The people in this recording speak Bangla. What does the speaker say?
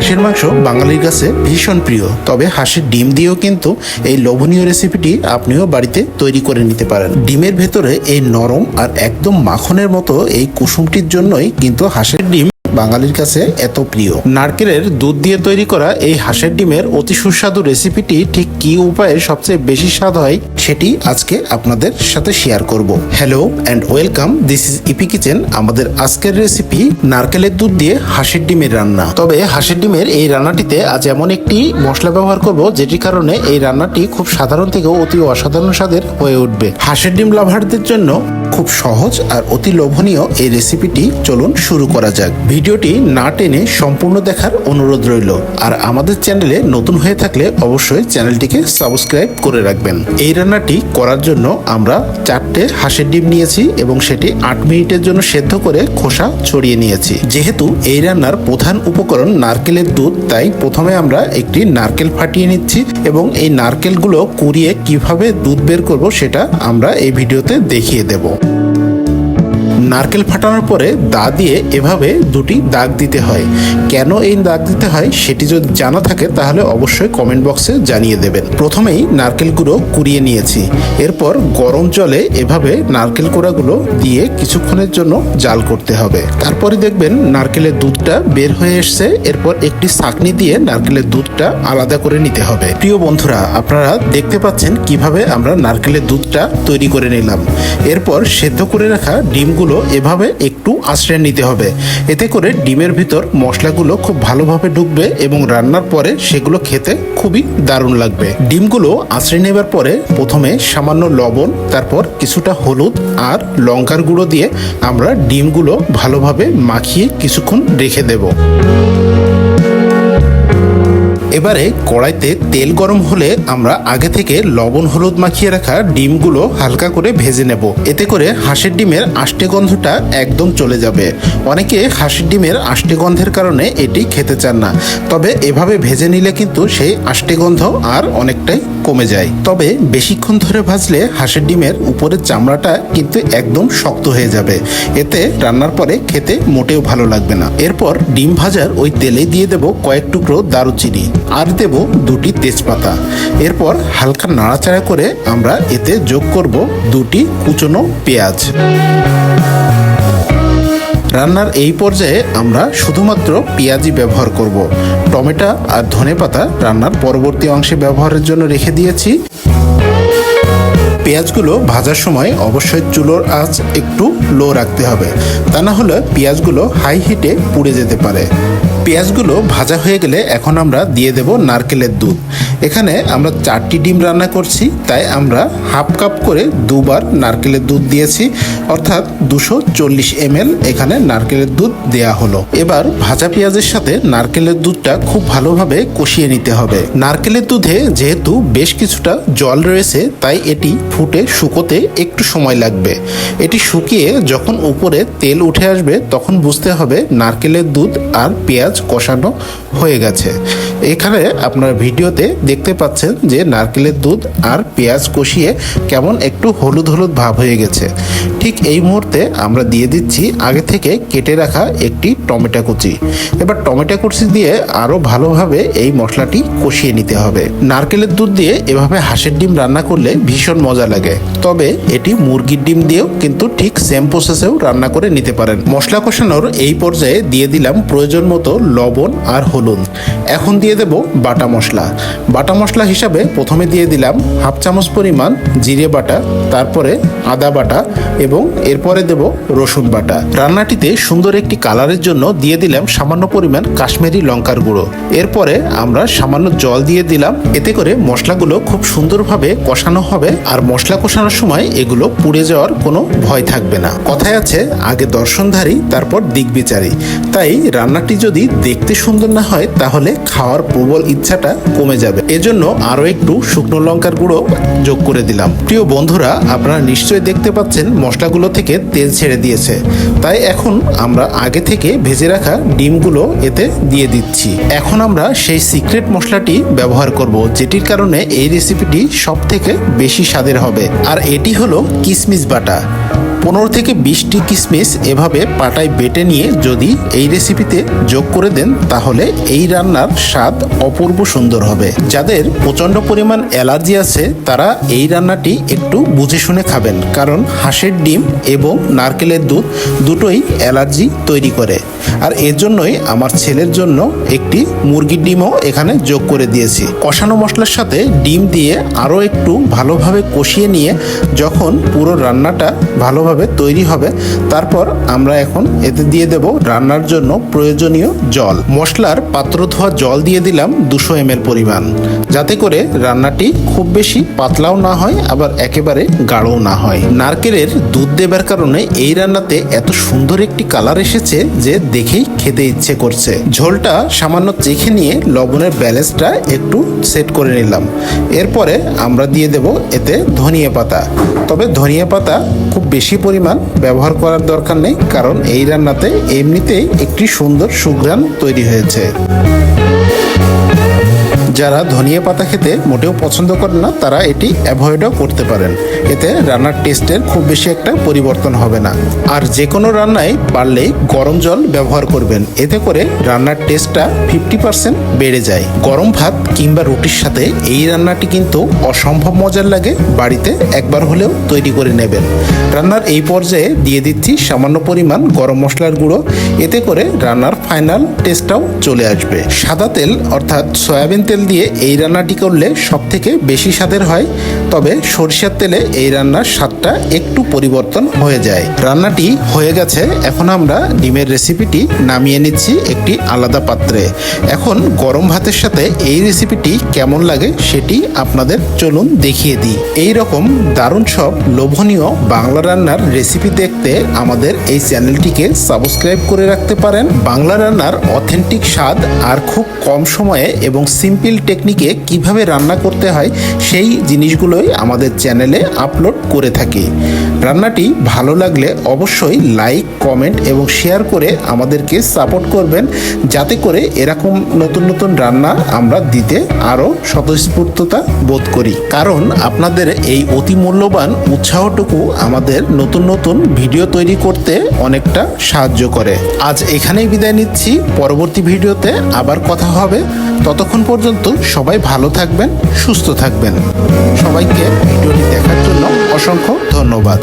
হাঁসের মাংস বাঙালির কাছে ভীষণ প্রিয়। তবে হাঁসের ডিম দিয়েও কিন্তু এই লোভনীয় রেসিপিটি আপনিও বাড়িতে তৈরি করে নিতে পারেন। ডিমের ভেতরে এই নরম আর একদম মাখনের মতো এই কুসুমটির জন্যই কিন্তু হাঁসের ডিম বাঙালির কাছে এত প্রিয়। নারকেলের দুধ দিয়ে তৈরি করা এই হাঁসের ডিমের অতি সুস্বাদু রেসিপিটি ঠিক কি উপায়ে সবচেয়ে বেশি স্বাদ হয় সেটি আজকে আপনাদের সাথে শেয়ার করব। Hello and welcome this is EP kitchen আমাদের আজকের রেসিপি নারকেলের দুধ দিয়ে হাঁসের ডিমের রান্না। তবে হাঁসের ডিমের এই রান্নাটিতে আজ এমন একটি মশলা ব্যবহার করব, যেটির কারণে এই রান্নাটি খুব সাধারণ থেকেও অতি অসাধারণ স্বাদের হয়ে উঠবে। হাঁসের ডিম লাভারদের জন্য খুব সহজ আর অতি লোভনীয় এই রেসিপিটি চলুন শুরু করা যাক। ভিডিওটি না টেনে সম্পূর্ণ দেখার অনুরোধ রইল। আর আমাদের চ্যানেলে নতুন হয়ে থাকলে অবশ্যই চ্যানেলটিকে সাবস্ক্রাইব করে রাখবেন। এই রান্নাটি করার জন্য আমরা চারটে হাঁসের ডিম নিয়েছি এবং সেটি আট মিনিটের জন্য সেদ্ধ করে খোসা ছড়িয়ে নিয়েছি। যেহেতু এই রান্নার প্রধান উপকরণ নারকেলের দুধ, তাই প্রথমে আমরা একটি নারকেল ফাটিয়ে নিচ্ছি এবং এই নারকেলগুলো কুড়িয়ে কীভাবে দুধ বের করব সেটা আমরা এই ভিডিওতে দেখিয়ে দেব। নারকেল ফাটানোর পরে দা দিয়ে এভাবে দুটি দাগ দিতে হয়। কেন এই দাগ দিতে হয় সেটি যদি জানা থাকে তাহলে অবশ্যই কমেন্ট বক্সে জানিয়ে দেবেন। প্রথমেই নারকেল গুঁড়ো কুড়িয়ে নিয়েছি। এরপর গরম জলে এভাবে নারকেল কোড়াগুলো দিয়ে কিছুক্ষণের জন্য জাল করতে হবে। তারপরে দেখবেন নারকেলের দুধটা বের হয়ে এসছে। এরপর একটি ছাঁকনি দিয়ে নারকেলের দুধটা আলাদা করে নিতে হবে। প্রিয় বন্ধুরা, আপনারা দেখতে পাচ্ছেন কীভাবে আমরা নারকেলের দুধটা তৈরি করে নিলাম। এরপর সেদ্ধ করে রাখা ডিমগুলো এভাবে একটু আশ্রয় নিতে হবে। এতে করে ডিমের ভিতর মশলাগুলো খুব ভালোভাবে ঢুকবে এবং রান্নার পরে সেগুলো খেতে খুবই দারুণ লাগবে। ডিমগুলো আশ্রয় নেবার পরে প্রথমে সামান্য লবণ, তারপর কিছুটা হলুদ আর লঙ্কার গুঁড়ো দিয়ে আমরা ডিমগুলো ভালোভাবে মাখিয়ে কিছুক্ষণ রেখে দেব। এবারে কড়াইতে তেল গরম হলে আমরা আগে থেকে লবণ, হলুদ মাখিয়ে রাখা ডিমগুলো হালকা করে ভেজে নেব। এতে করে হাঁসের ডিমের আষ্টে গন্ধটা একদম চলে যাবে। অনেকে হাঁসের ডিমের আষ্টে গন্ধের কারণে এটি খেতে চান না। তবে এভাবে ভেজে নিলে কিন্তু সেই আষ্টে গন্ধ আর অনেকটাই কমে যায়। তবে বেশিক্ষণ ধরে ভাজলে হাঁসের ডিমের উপরের চামড়াটা কিন্তু একদম শক্ত হয়ে যাবে। এতে রান্নার পরে খেতে মোটেও ভালো লাগবে না। এরপর ডিম ভাজার ওই তেলে দিয়ে দেব কয়েক টুকরো দারুচিনি। আর দেব দুটি তেজপাতা। এরপর হালকা নাড়াচাড়া করে আমরা এতে যোগ করব দুটি কুচনো পেঁয়াজ। রান্নার এই পর্যায়ে আমরা শুধুমাত্র পেঁয়াজই ব্যবহার করব। টমেটো আর ধনেপাতা রান্নার পরবর্তী অংশে ব্যবহারের জন্য রেখে দিয়েছি। পেঁয়াজগুলো ভাজার সময় অবশ্যই চুলোর আঁচ একটু লো রাখতে হবে। তা না হলে পেঁয়াজগুলো হাই হিটে পুড়ে যেতে পারে। পেঁয়াজগুলো ভাজা হয়ে গেলে এখন আমরা দিয়ে দেব নারকেলের দুধ। এখানে আমরা চারটি ডিম রান্না করছি, তাই আমরা হাফ কাপ করে দুবার নারকেলের দুধ দিয়েছি, অর্থাৎ দুশো চল্লিশ এম এখানে নারকেলের দুধ দেয়া হলো। এবার ভাজা পেঁয়াজের সাথে নারকেলের দুধটা খুব ভালোভাবে কষিয়ে নিতে হবে। নারকেলের দুধে যেহেতু বেশ কিছুটা জল রয়েছে, তাই এটি ফুটে শুকোতে একটু সময় লাগবে। এটি শুকিয়ে যখন উপরে তেল উঠে আসবে, তখন বুঝতে হবে নারকেলের দুধ আর পেঁয়াজ কষানো হয়ে গেছে। এখানে আপনার ভিডিওতে দেখতে পাচ্ছেন যে নারকেলের দুধ আর পেঁয়াজ কষিয়ে কেমন একটু হলুদ হলুদ ভাব হয়ে গেছে। ঠিক এই মুহূর্তে আমরা দিয়ে দিচ্ছি আগে থেকে কেটে রাখা একটি টমেটো কুচি। এবার টমেটো কুচি দিয়ে আরও ভালোভাবে এই মশলাটি কষিয়ে নিতে হবে। নারকেলের দুধ দিয়ে এভাবে হাঁসের ডিম রান্না করলে ভীষণ মজা লাগে। তবে এটি মুরগির ডিম দিয়েও কিন্তু ঠিক সেম প্রসেসেও রান্না করে নিতে পারেন। মশলা কষানোর এই পর্যায়ে দিয়ে দিলাম প্রয়োজন মতো লবণ আর হলুদ। এখন দিয়ে দেব বাটা মশলা। বাটা মশলা হিসাবে প্রথমে দিয়ে দিলাম হাফ চামচ পরিমাণ জিরে বাটা, তারপরে আদা বাটা এবং এরপরে দেব রসুন বাটা। রান্নাটিতে সুন্দর একটি কালারের জন্য দিয়ে দিলাম সামান্য পরিমাণ কাশ্মীরি লঙ্কার গুঁড়ো। এরপরে আমরা সামান্য জল দিয়ে দিলাম। এতে করে মশলাগুলো খুব সুন্দরভাবে কষানো হবে আর মশলা কষানোর সময় এগুলো পুড়ে যাওয়ার কোনো ভয় থাকবে না। কথায় আছে, আগে দর্শনধারী, তারপর দিকবিচারী তাই রান্নাটি যদি দেখতে সুন্দর না হয়, তাহলে খাওয়ার প্রবল ইচ্ছাটা কমে যাবে। এজন্য আরও একটু শুকনো লঙ্কার গুঁড়ো যোগ করে দিলাম। প্রিয় বন্ধুরা, আপনারা নিশ্চয়ই দেখতে পাচ্ছেন মশলাগুলো থেকে তেল ছেড়ে দিয়েছে। তাই এখন আমরা আগে থেকে ভেজে রাখা ডিমগুলো এতে দিয়ে দিচ্ছি। এখন আমরা সেই সিক্রেট মশলাটি ব্যবহার করব, যেটির কারণে এই রেসিপিটি সব থেকে বেশি স্বাদের হবে। আর এটি হলো কিসমিস বাটা। পনেরো থেকে বিশটি কিশমিশ এভাবে পাটায় বেটে নিয়ে যদি এই রেসিপিতে যোগ করে দেন, তাহলে এই রান্নার স্বাদ অপূর্ব সুন্দর হবে। যাদের প্রচণ্ড পরিমাণ অ্যালার্জি আছে, তারা এই রান্নাটি একটু বুঝে শুনে খাবেন। কারণ হাঁসের ডিম এবং নারকেলের দুধ দুটোই অ্যালার্জি তৈরি করে। আর এর জন্যই আমার ছেলের জন্য একটি মুরগির ডিমও এখানে যোগ করে দিয়েছি। কষানো মশলার সাথে ডিম দিয়ে আরও একটু ভালোভাবে কষিয়ে নিয়ে যখন পুরো রান্নাটা ভালোভাবে তৈরি হবে, তারপর আমরা এখন এতে দিয়ে দেব রান্নার জন্য প্রয়োজনীয় জল। মশলার পাত্র ধোয়া জল দিয়ে দিলাম দুশো এম পরিমাণ। যাতে করে রান্নাটি খুব বেশি পাতলাও না হয়, আবার একেবারে গাঢ়ও না হয়। নারকেলের দুধ দেবার কারণে এই রান্নাতে এত সুন্দর একটি কালার এসেছে যে দেখেই খেতে ইচ্ছে করছে। ঝোলটা সামান্য চেখে নিয়ে লবণের ব্যালেন্সটা একটু সেট করে নিলাম। এরপরে আমরা দিয়ে দেব এতে ধনিয়া পাতা। তবে ধনিয়া পাতা খুব বেশি পরিমাণ ব্যবহার করার দরকার নেই, কারণ এই রান্নাতে এমনিতেই একটি সুন্দর সুঘ্রাণ তৈরি হয়েছে। যারা ধনিয়া পাতা খেতে মোটেও পছন্দ করেন না, তারা এটি অ্যাভয়েডও করতে পারেন। এতে রান্নার টেস্টের খুব বেশি একটা পরিবর্তন হবে না। আর যে কোনো রান্নায় পারলে গরম জল ব্যবহার করবেন। এতে করে রান্নার টেস্টটা ফিফটি পার্সেন্ট বেড়ে যায়। গরম ভাত কিংবা রুটির সাথে এই রান্নাটি কিন্তু অসম্ভব মজার লাগে। বাড়িতে একবার হলেও তৈরি করে নেবেন। রান্নার এই পর্যায়ে দিয়ে দিচ্ছি সামান্য পরিমাণ গরম মশলার গুঁড়ো। এতে করে রান্নার ফাইনাল টেস্টটাও চলে আসবে। সাদা তেল অর্থাৎ সয়াবিন তেল দিয়ে এই রান্নাটি করলে সব থেকে বেশি স্বাদের হয়। তবে সরিষার তেলে এই রান্নার স্বাদটা একটু পরিবর্তন হয়ে যায়। রান্নাটি হয়ে গেছে। এখন আমরা ডিমের রেসিপিটি নামিয়ে নিচ্ছি একটি আলাদা পাত্রে। এখন গরম ভাতের সাথে এই রেসিপিটি কেমন লাগে সেটি আপনাদের চলুন দেখিয়ে দিই। এই রকম দারুণ সব লোভনীয় বাংলা রান্নার রেসিপি দেখতে আমাদের এই চ্যানেলটিকে সাবস্ক্রাইব করে রাখতে পারেন। বাংলা রান্নার অথেন্টিক স্বাদ আর খুব কম সময়ে এবং সিম্পল টেকনিকে কীভাবে রান্না করতে হয়, সেই জিনিসগুলোই আমাদের চ্যানেলে আপলোড করে থাকি। রান্নাটি ভালো লাগলে অবশ্যই লাইক কমেন্ট এবং শেয়ার করে আমাদেরকে সাপোর্ট করবেন, যাতে করে এরকম নতুন নতুন রান্না আমরা দিতে আরও স্বতঃস্ফূর্ততা বোধ করি। কারণ আপনাদের এই অতি মূল্যবান উৎসাহটুকু আমাদের নতুন নতুন ভিডিও তৈরি করতে অনেকটা সাহায্য করে। আজ এখানেই বিদায় নিচ্ছি। পরবর্তী ভিডিওতে আবার কথা হবে। ততক্ষণ পর্যন্ত সবাই ভালো থাকবেন সুস্থ থাকবেন। সবাইকে ভিডিওটি দেখার জন্য অসংখ্য ধন্যবাদ।